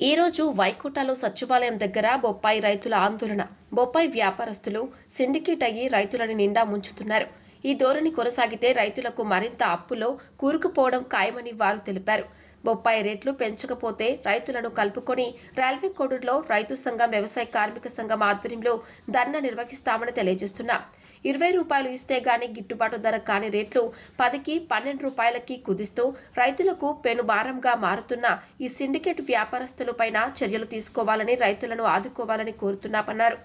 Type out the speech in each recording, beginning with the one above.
ఈ రోజు వైకుంఠలో సచివాలయం దగ్గర బొప్పాయి రైతుల ఆందోళన. బొప్పాయి వ్యాపారస్తులు సిండికేట్ అయ్యి రైతులని నిండా ముంచుతున్నారు. ఈ ధోరణి కొనసాగితే రైతులకు మరింత అప్పులో కూరుకుపోవడం ఖాయమని వారు తెలిపారు. బొప్పాయి రేట్లు పెంచకపోతే రైతులను కలుపుకొని రైల్వే కోడూరులో రైతు సంఘం వ్యవసాయ కార్మిక సంఘం ఆధ్వర్యంలో ధర్నా నిర్వహిస్తామని తెలియజేస్తున్నా. ఇరవై రూపాయలు ఇస్తే గాని గిట్టుబాటు ధర కాని రేట్లు పదికి పన్నెండు రూపాయలకి కుదిస్తూ రైతులకు పెనుభారంగా మారుతున్న. ఈ సిండికేట్ వ్యాపారస్తులపైన చర్యలు తీసుకోవాలని రైతులను ఆదుకోవాలని కోరుతున్నామన్నారు.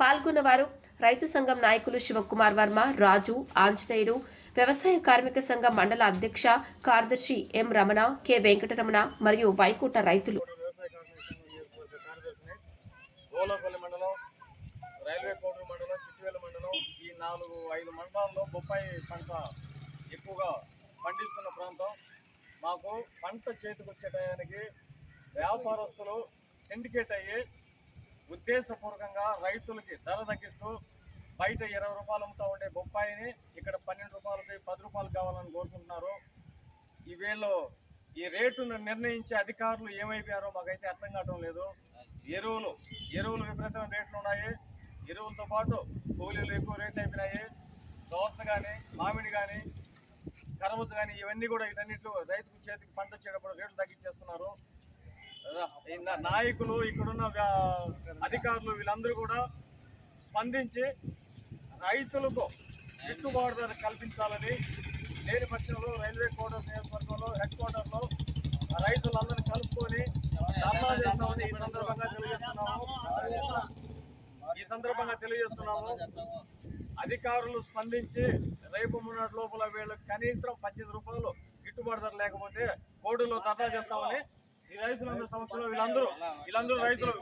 పాల్గొన్నవారు రైతు సంఘం నాయకులు శివకుమార్ వర్మ రాజు ఆంజనేయుడు వ్యవసాయ కార్మిక సంఘ మండల అధ్యక్ష కార్యదర్శి ఎం రమణ కె వెంకటరమణ మరియు వైకుంఠ రైతులు. వ్యవసాయ కార్మిక సంఘం మండలం రైల్వే కోటూరు మండలం చిట్టువేల మండలం ఈ నాలుగు ఐదు మండలాల్లో బొప్పాయి పంట ఎక్కువగా పండిస్తున్న ప్రాంతం. మాకు పంట చేతికి వచ్చే టయానికి వ్యాపారస్తులు సిండికేట్ అయ్యి ఉద్దేశపూర్వకంగా రైతులకి ధర తగ్గిస్తూ బయట ఇరవై రూపాయలు అమ్ముతా ఉండే ఈ ఈ రేటును నిర్ణయించే అధికారులు ఏమైపోయారో మాకైతే అర్థం కావడం లేదు. ఎరువులు ఎరువులు విపరీతమైన రేట్లు ఉన్నాయి. ఎరువులతో పాటు కూలీలు ఎక్కువ రేట్లు అయిపోయినాయి. దోస కానీ మామిడి కానీ కరవత కానీ ఇవన్నీ కూడా ఇవన్నిట్లు రైతుకు చేతికి పంట వచ్చేటప్పుడు రేట్లు తగ్గించేస్తున్నారు. ఈ నాయకులు ఇక్కడున్న అధికారులు వీళ్ళందరూ కూడా స్పందించి రైతులకు గిట్టుబాటు ధర కల్పించాలని లేని పక్షంలో రైల్వే క్వార్టర్ నియోజకవర్గంలో హెడ్ క్వార్టర్లో రైతులందరినీ కలుపుకొని ధర్నా చేస్తామని ఈ సందర్భంగా తెలియజేస్తున్నాము. ఈ సందర్భంగా తెలియజేస్తున్నాము. అధికారులు స్పందించి రేపు మొన్నటి లోపల వీళ్ళకి కనీసం పద్దెనిమిది రూపాయలు గిట్టుబాటు ధర లేకపోతే కోర్టులో ధర్నా చేస్తామని ఈ రైతులందరూ సంవత్సరంలో వీళ్ళందరూ వీళ్ళందరూ రైతులు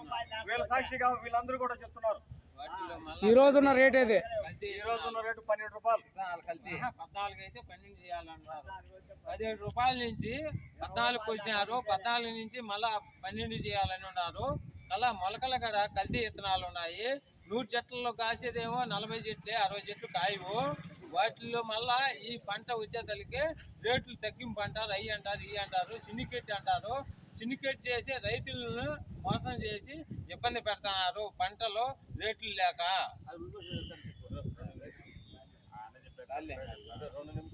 వీళ్ళ సాక్షిగా వీళ్ళందరూ కూడా చెప్తున్నారు. ఈ రోజున్న రేట్ అయితే ఈ రోజు ఉన్న రేటు పన్నెండు రూపాయలు. ఆహా, పద్నాలుగు అయితే పన్నెండు చేయాలన్నారు. పదిహేడు రూపాయల నుంచి పద్నాలుగు వచ్చినారు పద్నాలుగు నుంచి మళ్ళా పన్నెండు చేయాలని ఉన్నారు. అలా మొలకల కాడ కల్తీ విత్తనాలు ఉన్నాయి. నూరు చెట్లలో కాసేదేమో నలభై చెట్లే అరవై చెట్లు కాయవు. వాటిల్లో మళ్ళా ఈ పంట వచ్చేతలకి రేట్లు తగ్గింపు అంటారు. అయ్యి అంటారు ఇవి అంటారు సిండికేట్ అంటారు. సిండికేట్ చేసి రైతులను మోసం చేసి ఇబ్బంది పెడుతున్నారు. పంటలో రేట్లు లేక. ¿Dónde?